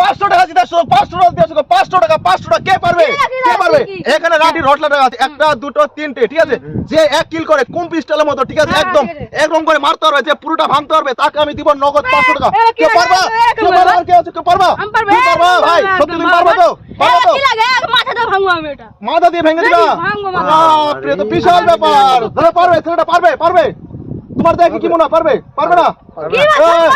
পাঁচশো টাকা সুযোগ পাঁচশো টাকা সুযোগ পাঁচশো টাকা পাঁচশো টাকা কে পারবে? কে পারবে? এখানে রাঠি রটলা টাকা আছে একটা দুটো তিনটে ঠিক আছে? যে এক কিল করে কুম পিস্টলের মতো ঠিক আছে? হ্যাঁ, একদম একদম করে মারতে পারবে যে পুরোটা ভাঙতে পারবে তাকে আমি দিব নগদ পাঁচশো টাকা। কে পারবা? কে পারবা? কে আছে? কে পারবা? তুমি পারবা ভাই সত্যি তুমি পারবা তো? পারবা। কি মাথা দিয়ে ভেঙে দিবা। বাপরে, তো বিশাল ব্যাপার। দাদা পারবে ছেলেটা পারবে পারবে। তোমার দেখে কি মনে পারবে? পারবে না? কি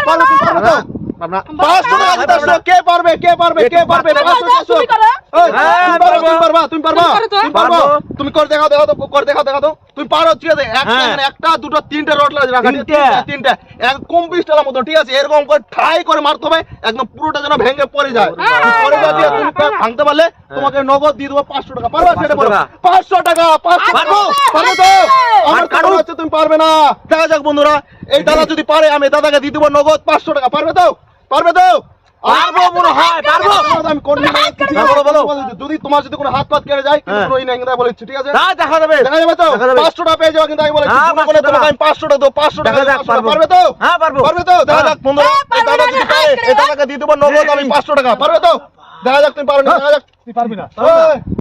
পারবে তো পাঁচশো টাকা জিতার কে পারবে কে পারবে কে পারবে? তুমি পাঁচশো করো, টাকা সুযোগ। তুমি করো। এই, হ্যাঁ, তুমি পারবা, তুমি পারবা তুমি পারবা তুমি করো তো। তুমি পারবা। পারব। তুমি করে দেখাও দেখাও তো করে দেখাও দেখাও তো। তুমি পারো ঠিক আছে? একটা হ্যাঁ। একটা দুটো তিনটে রড লাগে রাখা তিনটে। তিনটে এক কম পিস্টলের মতো ঠিক আছে? এরকম করে ঠাই করে মারতে হবে একদম পুরোটা যেন ভেঙে পড়ে যায়। হ্যাঁ, পড়ে যায় তুমি হ্যাঁ। ভাঙতে পারলে তোমাকে নগদ দিয়ে দেবো পাঁচশো টাকা। পারবা সেটা বলো? পাঁচশো টাকা। পাঁচশো পারব, পারবে তো? আমার কারণ- কারণ হচ্ছে তুমি পারবে না। দেখা যাক বন্ধুরা এই দাদা যদি পারে আমি দাদাকে দিয়ে দেবো নগদ পাঁচশো টাকা। পারবে তো? পারবে তো? পারব মনে হয় পারব। আমি কোন বলো বলো। যদি তোমার যদি কোনো হাত পাত কেটে যায় কিন্তু হ্যাঁ। কোনো নাই বলেছি ঠিক আছে? তা দেখা যাবে। দেখা যাবে তো? দেখা যাবে। পাঁচশো টাকা পেয়ে যাব কিন্তু আমি বলেছি হ্যাঁ, 500 বলে তোমাকে আমি পাঁচশো টাকা দেবো পাঁচশো টাকা দেখা যাক, 500 টাকা। পারবে তো? হ্যাঁ, পারব। পারবে তো? দেখা হ্যাঁ। যাক বন্ধুরা হ্যাঁ, এই দাদা যদি পারে এই দাদাকে দিয়ে দেবো নগদ আমি পাঁচশো টাকা। পারবে তো? দেখা যাক তুমি পারবে না দেখা যাক তুই পারবি না।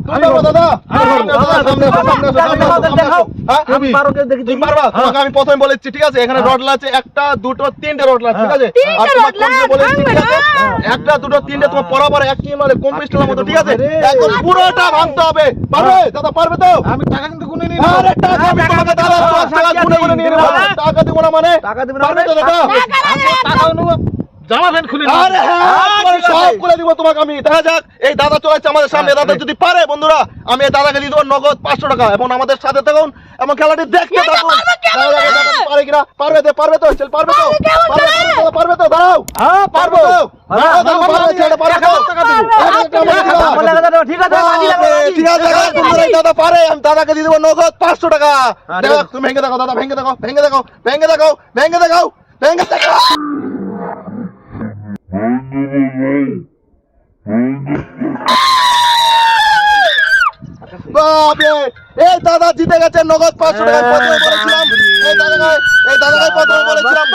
তুমি পারবে দাদা আমি দাদা, সামনে আসো, সামনে আসো, সামনে আসো, সামনে আসো। হ্যাঁ? আমি পারো কেউ দেখি তুমি। পারবা? তোমাকে আমি প্রথমে বলেছি ঠিক আছে? এখানে রড আছে একটা দুটো তিনটে রড আছে ঠিক আছে? আর তোমাকে রড বলেছি ঠিক আছে? একটা দুটো তিনটে তোমার বরাবর এক মানে কম পিস্টলের মতো ঠিক আছে? একদম পুরোটা ভাঙতে হবে। পারবে? দাদা পারবে তো? আমি টাকা কিন্তু গুনে নিই আরে টাকা আমি তোমাকে দাদা টাকা গুনে গুনে নিয়ে নেব। হ্যাঁ। টাকা দিব না মানে? টাকা দিবে না মানে? দাদা? টাকাও নেব। জামা প্যান্ট খুলে। হ্যাঁ হ্যাঁ। সব করে দিব তোমাকে আমি দেখা যাক এই দাদা চলেছে আমাদের সামনে দাদা যদি পারে বন্ধুরা আমি এই দাদাকে দিয়ে দেবো নগদ পাঁচশো টাকা এবং আমাদের সাথে থাকুন এবং খেলাটি দেখতে থাকুন দেখা পারে কিনা পারবে তো পারবে তো ছেলে পারবে তো পারবে? তো, দাঁড়াও হ্যাঁ পারবে দাদাকে দিয়ে দেবো নগদ পাঁচশো টাকা হ্যাঁ, দেখো, তুমি ভেঙে দেখো দাদা ভেঙে দেখো ভেঙে দেখো ভেঙে দেখো ভেঙে দেখো ভেঙে দেখো বাপরে! এই দাদা জিতে গেছে নগদ পাঁচশো টাকা প্রথমে বলেছিলাম। এই দাদাকে এই দাদাকে প্রথমে বলেছিলাম।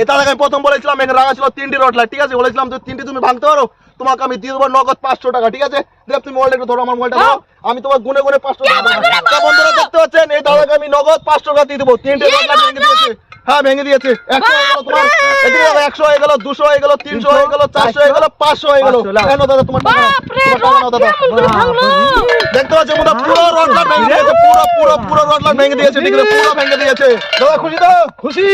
এই দাদাকে প্রথম বলেছিলাম এখানে রাখা ছিল তিনটি রটলা ঠিক আছে? বলেছিলাম তুই তিনটি তুমি ভাঙতে পারো? তোমাকে আমি দিয়ে দেবো নগদ পাঁচশো টাকা ঠিক আছে? দেখ তুমি মোবাইলটা ধরো আমার মোবাইলটা ধরো। আমি তোমার গুনে গুনে পাঁচশো টাকা। বন্ধুরা দেখতে পাচ্ছেন এই দাদাকে আমি নগদ পাঁচশো টাকা দিয়ে দেবো। তিনটে রটলা ভেঙে দিয়েছে। হ্যাঁ ভেঙে দিয়েছে। একশো হয়ে গেল তোমার এদিকে দেখো, একশো হয়ে গেল দুশো হয়ে গেল তিনশো হয়ে গেল চারশো হয়ে গেল পাঁচশো হয়ে গেল। কেন দাদা তোমার দাদা। দেখতে পাচ্ছি পুরো পুরো রডলা ভেঙে দিয়েছে পুরো পুরো পুরো রডলা ভেঙে দিয়েছে পুরো ভেঙে দিয়েছে। দাদা খুশি তো? খুশি।